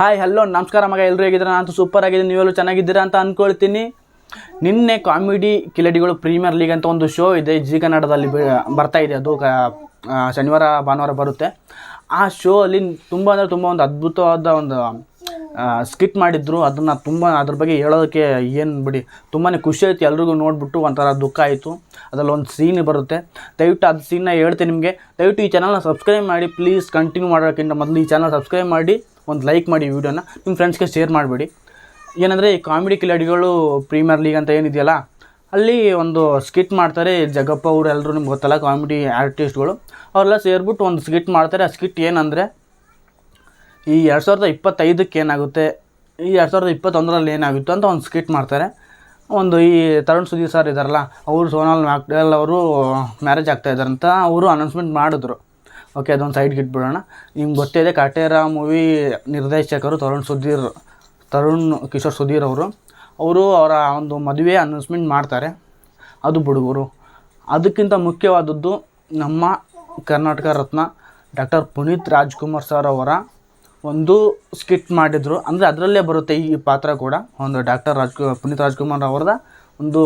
Hi hello ನಮಸ್ಕಾರ ಮಗ ಎಲ್ಲರೂ ಹೇಗಿದ್ದೀರಾ? ನಾನು ಸೂಪರ್ ಆಗಿದ್ದೀನಿ. ನೀವೆಲ್ಲೂ ಚೆನ್ನಾಗಿದ್ದೀರಾ ಅಂತ ಅಂದ್ಕೊಳ್ತೀನಿ ನಿನ್ನೆ ಕಾಮಿಡಿ ಕಿಲಡಿಗಳು ಪ್ರೀಮಿಯರ್ ಲೀಗ್ ಅಂತ ಒಂದು ಶೋ ಇದೆ. ಜಿ ಕನ್ನಡದಲ್ಲಿ ಬರ್ತಾ ಇದೆ. ಅದು ಶನಿವಾರ, ಭಾನುವಾರ ಬರುತ್ತೆ. ಆ ಶೋ ಅಲ್ಲಿ ತುಂಬ ಅಂದರೆ ತುಂಬ ಒಂದು ಅದ್ಭುತವಾದ ಒಂದು ಸ್ಕಿಟ್ ಮಾಡಿದ್ರು, ಅದನ್ನು ತುಂಬ ಅದ್ರ ಬಗ್ಗೆ ಹೇಳೋದಕ್ಕೆ ಏನು ಬಿಡಿ ತುಂಬಾ ಖುಷಿ ಆಯಿತು ಎಲ್ರಿಗೂ ನೋಡಿಬಿಟ್ಟು ಒಂಥರ ದುಃಖ ಆಯಿತು. ಅದರಲ್ಲಿ ಒಂದು ಸೀನ್ ಬರುತ್ತೆ. ದಯವಿಟ್ಟು ಅದು ಸೀನ್ನ ಹೇಳ್ತೀನಿ ನಿಮಗೆ. ದಯವಿಟ್ಟು ಈ ಚಾನಲ್ನ ಸಬ್ಸ್ಕ್ರೈಬ್ ಮಾಡಿ ಪ್ಲೀಸ್ ಕಂಟಿನ್ಯೂ ಮಾಡೋಕ್ಕಿಂತ ಮೊದಲು ಈ ಚಾನಲ್ ಸಬ್ಸ್ಕ್ರೈಬ್ ಮಾಡಿ, ಒಂದು ಲೈಕ್ ಮಾಡಿ ವಿಡಿಯೋನ ನಿಮ್ಮ ಫ್ರೆಂಡ್ಸ್ಗೆ ಶೇರ್ ಮಾಡಿಬಿಡಿ. ಏನಂದರೆ ಈ ಕಾಮಿಡಿ ಕಿಲಾಡಿಗಳು ಪ್ರೀಮಿಯರ್ ಲೀಗ್ ಅಂತ ಏನಿದೆಯಲ್ಲ, ಅಲ್ಲಿ ಒಂದು ಸ್ಕಿಟ್ ಮಾಡ್ತಾರೆ ಜಗಪ್ಪ ಅವರು ಎಲ್ಲರೂ ನಿಮ್ಗೆ ಗೊತ್ತಲ್ಲ ಕಾಮಿಡಿ ಆರ್ಟಿಸ್ಟ್ಗಳು ಅವರೆಲ್ಲ ಸೇರಿಬಿಟ್ಟು ಒಂದು ಸ್ಕಿಟ್ ಮಾಡ್ತಾರೆ. ಆ ಸ್ಕಿಟ್ ಏನಂದರೆ ಈ ಎರಡು ಸಾವಿರದ ಇಪ್ಪತ್ತೈದಕ್ಕೆ ಏನಾಗುತ್ತೆ? ಈ ಎರಡು ಸಾವಿರದ ಇಪ್ಪತ್ತೊಂದರಲ್ಲಿ ಏನಾಗುತ್ತೆ ಅಂತ ಒಂದು ಸ್ಕಿಟ್ ಮಾಡ್ತಾರೆ. ಒಂದು ಈ ತರುಣ್ ಸುಧೀರ್ ಸರ್ ಇದ್ದಾರಲ್ಲ ಅವರು ಸೋನಾಲ್ ಮ್ಯಾಕ್ಡೆಲ್ ಅವರು ಮ್ಯಾರೇಜ್ ಆಗ್ತಾ ಅಂತ ಅವರು ಅನೌನ್ಸ್ಮೆಂಟ್ ಮಾಡಿದ್ರು. ಓಕೆ ಅದೊಂದು ಸೈಡ್ಗೆ ಇಟ್ಬಿಡೋಣ. ನಿಮ್ಗೆ ಗೊತ್ತಿದೆ, ಕಾಟೇರ ಮೂವಿ ನಿರ್ದೇಶಕರು ತರುಣ್ ಸುಧೀರ್, ತರುಣ್ ಕಿಶೋರ್ ಸುಧೀರ್ ಅವರು. ಅವರು ಅವರ ಒಂದು ಮದುವೆ ಅನೌನ್ಸ್ಮೆಂಟ್ ಮಾಡ್ತಾರೆ. ಅದು ಬುಡುಗರು. ಅದಕ್ಕಿಂತ ಮುಖ್ಯವಾದದ್ದು ನಮ್ಮ ಕರ್ನಾಟಕ ರತ್ನ ಡಾಕ್ಟರ್ ಪುನೀತ್ ರಾಜ್ಕುಮಾರ್ ಸರ್ ಅವರ ಒಂದು ಸ್ಕಿಟ್ ಮಾಡಿದರು. ಅಂದರೆ ಅದರಲ್ಲೇ ಬರುತ್ತೆ ಈ ಪಾತ್ರ ಕೂಡ. ಒಂದು ಡಾಕ್ಟರ್ ರಾಜ್, ಪುನೀತ್ ರಾಜ್ಕುಮಾರ್ ಅವ್ರದ ಒಂದು,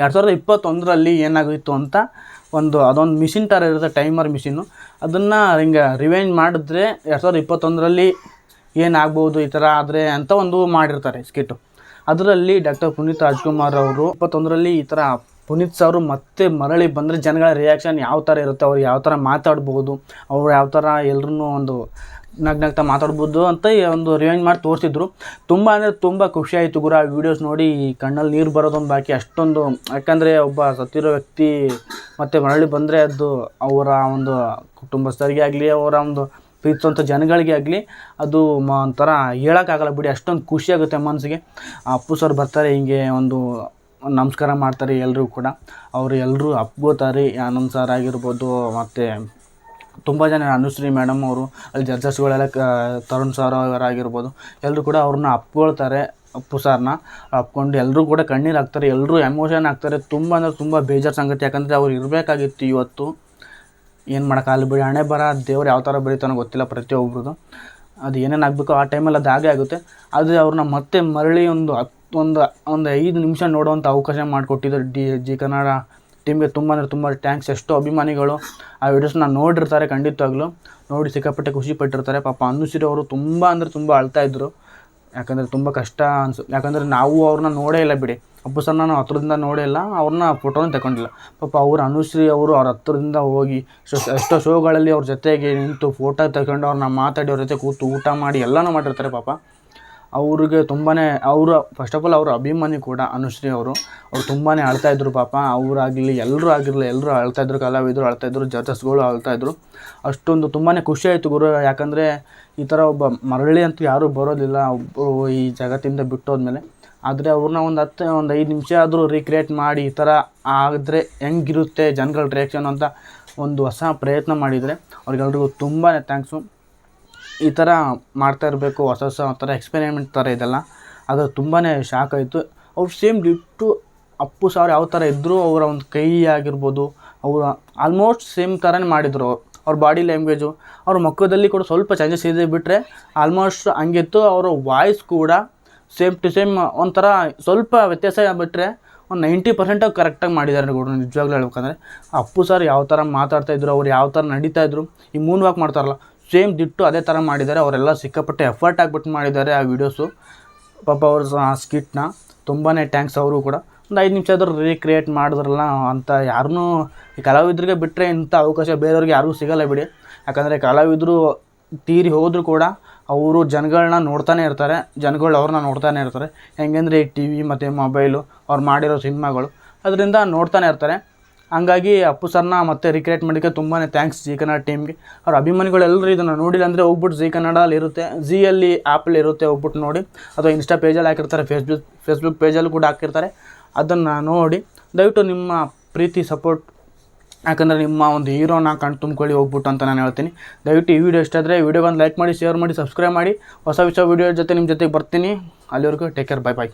ಎರಡು ಸಾವಿರದ ಇಪ್ಪತ್ತೊಂದರಲ್ಲಿ ಏನಾಗಿತ್ತು ಅಂತ ಒಂದು, ಅದೊಂದು ಮಿಷಿನ್ ಥರ ಇರುತ್ತೆ ಟೈಮರ್ ಮಿಷಿನ್ನು ಅದನ್ನು ಹಿಂಗೆ ರಿವೈಂಡ್ ಮಾಡಿದ್ರೆ ಎರಡು ಸಾವಿರದ ಇಪ್ಪತ್ತೊಂದರಲ್ಲಿ ಏನಾಗ್ಬೋದು ಈ ಥರ ಆದರೆ ಅಂತ ಒಂದು ಮಾಡಿರ್ತಾರೆ ಸ್ಕಿಟ್ಟು ಅದರಲ್ಲಿ ಡಾಕ್ಟರ್ ಪುನೀತ್ ರಾಜ್ಕುಮಾರ್ ಅವರು ಇಪ್ಪತ್ತೊಂದರಲ್ಲಿ ಈ ಥರ ಪುನೀತ್ ಸರ್ ಮತ್ತೆ ಮರಳಿ ಬಂದರೆ ಜನಗಳ ರಿಯಾಕ್ಷನ್ ಯಾವ ಥರ ಇರುತ್ತೆ, ಅವ್ರು ಯಾವ ಥರ ಮಾತಾಡ್ಬೋದು, ಅವ್ರು ಯಾವ ಥರ ಎಲ್ರೂ ಒಂದು ನಗ್ ನಗ್ತಾ ಮಾತಾಡ್ಬೋದು ಅಂತ ಒಂದು ರಿವೈಂಡ್ ಮಾಡಿ ತೋರಿಸಿದ್ರು. ತುಂಬ ಅಂದರೆ ತುಂಬ ಖುಷಿ ಆಯಿತು ಗುರು, ಆ ವೀಡಿಯೋಸ್ ನೋಡಿ. ಕಣ್ಣಲ್ಲಿ ನೀರು ಬರೋದೊಂದು ಬಾಕಿ, ಅಷ್ಟೊಂದು, ಯಾಕಂದರೆ ಒಬ್ಬ ಸತ್ತಿರೋ ವ್ಯಕ್ತಿ ಮತ್ತೆ ಮರಳಿ ಬಂದರೆ ಅದು ಅವರ ಒಂದು ಕುಟುಂಬಸ್ಥರಿಗೆ ಆಗಲಿ, ಅವರ ಒಂದು ಪ್ರೀತಿಸುವಂಥ ಜನಗಳಿಗೆ ಆಗಲಿ, ಅದು ಮ, ಒಂಥರ ಹೇಳೋಕ್ಕಾಗಲ್ಲ ಬಿಡಿ. ಅಷ್ಟೊಂದು ಖುಷಿ ಆಗುತ್ತೆ ಮನಸ್ಸಿಗೆ ಅಪ್ಪು ಸರ್ ಬರ್ತಾರೆ, ಹಿಂಗೆ ಒಂದು ನಮಸ್ಕಾರ ಮಾಡ್ತಾರೆ ಎಲ್ಲರೂ ಕೂಡ. ಅವರು ಎಲ್ಲರೂ ಅಪ್ಗೋತಾರೆ ಆನಂದ್ ಸರ್ ಆಗಿರ್ಬೋದು, ಮತ್ತು ತುಂಬ ಜನ ಅನುಶ್ರೀ ಮೇಡಮ್ ಅವರು, ಅಲ್ಲಿ ಜಡ್ಜಸ್ಗಳೆಲ್ಲ ತರುಣ್ ಸರ್ ಅವರಾಗಿರ್ಬೋದು. ಎಲ್ಲರೂ ಕೂಡ ಅವ್ರನ್ನ ಅಪ್ಕೊಳ್ತಾರೆ ಅಪ್ಪು ಸರ್ನ ಅಪ್ಕೊಂಡು ಎಲ್ಲರೂ ಕೂಡ ಕಣ್ಣೀರು ಹಾಕ್ತಾರೆ ಎಲ್ಲರೂ ಎಮೋಷನ್ ಆಗ್ತಾರೆ ತುಂಬ ಅಂದರೆ ತುಂಬ ಬೇಜಾರು ಸಂಗತಿ. ಯಾಕಂದರೆ ಅವ್ರು ಇರಬೇಕಾಗಿತ್ತು ಇವತ್ತು. ಏನು ಮಾಡೋಕ್ಕಾಗಲ್ಲ ಬಿಡಿ, ಹಣೆ ಬರ, ದೇವ್ರು ಯಾವ ಥರ ಬೆಳಿತಾನೋ ಗೊತ್ತಿಲ್ಲ ಪ್ರತಿಯೊಬ್ರದ್ದು ಅದು ಏನೇನು ಆಗಬೇಕು ಆ ಟೈಮಲ್ಲಿ ಅದು ಹಾಗೆ ಆಗುತ್ತೆ. ಆದರೆ ಅವ್ರನ್ನ ಮತ್ತೆ ಮರಳಿ ಒಂದು ಹತ್ತು ಒಂದು ಒಂದು ಐದು ನಿಮಿಷ ನೋಡುವಂಥ ಅವಕಾಶ ಮಾಡಿಕೊಟ್ಟಿದ್ದಾರೆ ಡಿ, ಜಿ ಕನ್ನಡ ಟೀಮ್ಗೆ ತುಂಬ ಅಂದರೆ ತುಂಬ ಟ್ಯಾಂಕ್ಸ್ ಎಷ್ಟೋ ಅಭಿಮಾನಿಗಳು ಆ ವೀಡಿಯೋಸ್ನ ನೋಡಿರ್ತಾರೆ ಖಂಡಿತವಾಗ್ಲೂ. ನೋಡಿ ಸಿಕ್ಕಾಪಟ್ಟೆ ಖುಷಿ ಪಟ್ಟಿರ್ತಾರೆ. ಪಾಪ ಅನುಶ್ರೀ ಅವರು ತುಂಬ ಅಂದರೆ ತುಂಬ ಅಳ್ತಾ ಇದ್ದರು ಯಾಕಂದರೆ ತುಂಬ ಕಷ್ಟ ಅನ್ಸು, ಯಾಕಂದರೆ ನಾವು ಅವ್ರನ್ನ ನೋಡೇ ಇಲ್ಲ ಬಿಡಿ. ಅಪ್ಪು ಸರ್ ನಾನು ಹತ್ರದಿಂದ ನೋಡೇ ಇಲ್ಲ, ಅವ್ರನ್ನ ಫೋಟೋನ ತಗೊಂಡಿಲ್ಲ ಪಾಪ ಅವ್ರು ಅನುಶ್ರೀ ಅವರು ಅವ್ರ ಹತ್ರದಿಂದ ಹೋಗಿ ಎಷ್ಟೋ ಶೋಗಳಲ್ಲಿ ಅವ್ರ ಜೊತೆಗೆ ನಿಂತು ಫೋಟೋ ತಗೊಂಡು ಅವ್ರನ್ನ ಮಾತಾಡಿ ಅವ್ರ ಜೊತೆ ಕೂತು ಊಟ ಮಾಡಿ ಎಲ್ಲನೂ ಮಾಡಿರ್ತಾರೆ ಪಾಪ. ಅವ್ರಿಗೆ ತುಂಬಾ ಅವರು ಫಸ್ಟ್ ಆಫ್ ಆಲ್ ಅವರು ಅಭಿಮಾನಿ ಕೂಡ ಅನುಶ್ರೀ ಅವರು. ಅವ್ರು ತುಂಬಾ ಅಳ್ತಾಯಿದ್ರು ಪಾಪ. ಅವರಾಗಿರಲಿ ಎಲ್ಲರೂ ಆಗಿರಲಿ ಎಲ್ಲರೂ ಅಳ್ತಾಯಿದ್ರು ಕಲಾವಿದರು ಅಳ್ತಾಯಿದ್ರು ಜಡ್ಜಸ್ಗಳು ಅಳ್ತಾಯಿದ್ರು ಅಷ್ಟೊಂದು ತುಂಬಾ ಖುಷಿ ಆಯಿತು ಗುರು. ಯಾಕಂದರೆ ಈ ಥರ ಒಬ್ಬ ಮರಳಿ ಅಂತೂ ಯಾರೂ ಬರೋದಿಲ್ಲ. ಒಬ್ಬರು ಈ ಜಗತ್ತಿಂದ ಬಿಟ್ಟೋದ್ಮೇಲೆ. ಆದರೆ ಅವ್ರನ್ನ ಒಂದು ಹತ್ತು ಒಂದು ಐದು ನಿಮಿಷ ಆದರೂ ರೀಕ್ರಿಯೇಟ್ ಮಾಡಿ ಈ ಥರ ಆದರೆ ಹೆಂಗಿರುತ್ತೆ ಜನಗಳ ರಿಯಾಕ್ಷನ್ ಅಂತ ಒಂದು ಹೊಸ ಪ್ರಯತ್ನ ಮಾಡಿದರೆ ಅವ್ರಿಗೆಲ್ರಿಗೂ ತುಂಬಾ ಥ್ಯಾಂಕ್ಸು ಈ ಥರ ಮಾಡ್ತಾ ಇರಬೇಕು, ಹೊಸ ಹೊಸ ಥರ ಎಕ್ಸ್ಪೆರಿಮೆಂಟ್ ಥರ ಇದೆಲ್ಲ. ಅದು ತುಂಬಾ ಶಾಕ್ ಆಯಿತು. ಅವ್ರು ಸೇಮ್ ಡಿಟ್ಟು ಅಪ್ಪು ಸಾವಿರ ಯಾವ ಥರ ಇದ್ದರೂ ಅವರ ಒಂದು ಕೈ ಆಗಿರ್ಬೋದು, ಅವರ ಆಲ್ಮೋಸ್ಟ್ ಸೇಮ್ ಥರನೇ ಮಾಡಿದರು ಅವ್ರ. ಬಾಡಿ ಲ್ಯಾಂಗ್ವೇಜು ಅವ್ರ ಮುಖದಲ್ಲಿ ಕೂಡ ಸ್ವಲ್ಪ ಚೇಂಜಸ್ ಇದೆ ಬಿಟ್ಟರೆ ಆಲ್ಮೋಸ್ಟ್ ಹಂಗಿತ್ತು. ಅವರ ವಾಯ್ಸ್ ಕೂಡ ಸೇಮ್ ಟು ಸೇಮ್ ಒಂಥರ ಸ್ವಲ್ಪ ವ್ಯತ್ಯಾಸ ಬಿಟ್ಟರೆ ಒಂದು ನೈಂಟಿ ಪರ್ಸೆಂಟಾಗಿ ಕರೆಕ್ಟಾಗಿ ಮಾಡಿದ್ದಾರೆ ಕೂಡ ನಿಜವಾಗ್ಲೂ ಹೇಳ್ಬೇಕಂದ್ರೆ. ಅಪ್ಪು ಸರ್ ಯಾವ ಥರ ಮಾತಾಡ್ತಾಯಿದ್ರು ಅವ್ರು ಯಾವ ಥರ ನಡೀತಾಯಿದ್ರು ಈ ಮೂನ್ ವಾಕ್ ಮಾಡ್ತಾರಲ್ಲ ಸೇಮ್ ದಿಟ್ಟು ಅದೇ ಥರ ಮಾಡಿದ್ದಾರೆ. ಅವರೆಲ್ಲ ಸಿಕ್ಕಾಪಟ್ಟೆ ಎಫರ್ಟ್ ಆಗಿಬಿಟ್ಟು ಮಾಡಿದ್ದಾರೆ ಆ ವೀಡಿಯೋಸು ಪಾಪ ಅವ್ರ ಸ್ಕಿಟ್ನ ತುಂಬಾ ಥ್ಯಾಂಕ್ಸ್ ಅವರು ಕೂಡ. ಒಂದು ಐದು ನಿಮಿಷ ಆದರೂ ರೀಕ್ರಿಯೇಟ್ ಮಾಡಿದ್ರಲ್ಲ ಅಂತ ಯಾರನ್ನೂ ಈ ಕಲಾವಿದ್ರಿಗೆ ಬಿಟ್ಟರೆ ಇಂಥ ಅವಕಾಶ ಬೇರೆಯವ್ರಿಗೆ ಯಾರಿಗೂ ಸಿಗಲ್ಲ ಬಿಡಿ. ಯಾಕಂದರೆ ಕಲಾವಿದರು ತೀರಿ ಹೋದರೂ ಕೂಡ ಅವರು ಜನಗಳನ್ನ ನೋಡ್ತಾನೆ ಇರ್ತಾರೆ. ಜನಗಳು ಅವ್ರನ್ನ ನೋಡ್ತಾನೆ ಇರ್ತಾರೆ. ಹೆಂಗೆಂದರೆ ಈ ಟಿ ವಿ ಮತ್ತು ಮೊಬೈಲು ಅವ್ರು ಮಾಡಿರೋ ಸಿನಿಮಾಗಳು. ಅದರಿಂದ ನೋಡ್ತಾನೆ ಇರ್ತಾರೆ. ಹಂಗಾಗಿ ಅಪ್ಪು ಸರ್ನ ಮತ್ತೆ ರಿಕ್ರಿಯೇಟ್ ಮಾಡೋಕ್ಕೆ ತುಂಬಾ ಥ್ಯಾಂಕ್ಸ್ ಜಿ ಕನ್ನಡ ಟೀಮ್ಗೆ ಅವ್ರ ಅಭಿಮಾನಿಗಳೆಲ್ಲರೂ ಇದನ್ನು ನೋಡಿಲ್ಲ ಅಂದರೆ ಹೋಗ್ಬಿಟ್ಟು ಜಿ ಕನ್ನಡಲ್ಲಿ ಇರುತ್ತೆ. ಜಿಯಲ್ಲಿ ಆ್ಯಪಲ್ಲಿ ಇರುತ್ತೆ ಹೋಗ್ಬಿಟ್ಟು ನೋಡಿ. ಅಥವಾ ಇನ್ಸ್ಟಾ ಪೇಜಲ್ಲಿ ಹಾಕಿರ್ತಾರೆ ಫೇಸ್ಬುಕ್ ಫೇಸ್ಬುಕ್ ಪೇಜಲ್ಲಿ ಕೂಡ ಹಾಕಿರ್ತಾರೆ. ಅದನ್ನು ನೋಡಿ. ದಯವಿಟ್ಟು ನಿಮ್ಮ ಪ್ರೀತಿ ಸಪೋರ್ಟ್ ಯಾಕಂದರೆ ನಿಮ್ಮ ಒಂದು ಹೀರೋನ ಕಣ್ ತುಂಬ್ಕೊಳ್ಳಿ ಹೋಗ್ಬಿಟ್ಟು ಅಂತ ನಾನು ಹೇಳ್ತೀನಿ. ದಯವಿಟ್ಟು ಈ ವಿಡಿಯೋ ಇಷ್ಟ ಆದರೆ ವಿಡಿಯೋಗೊಂದು ಲೈಕ್ ಮಾಡಿ ಶೇರ್ ಮಾಡಿ ಸಬ್ಸ್ಕ್ರೈಬ್ ಮಾಡಿ. ಹೊಸ ಹೊಸ ವಿಡಿಯೋ ಜೊತೆ ನಿಮ್ಮ ಜೊತೆಗೆ ಬರ್ತೀನಿ. ಅಲ್ಲಿವರೆಗೂ ಟೇಕ್ ಕೇರ್ ಬಾಯ್ ಬಾಯ್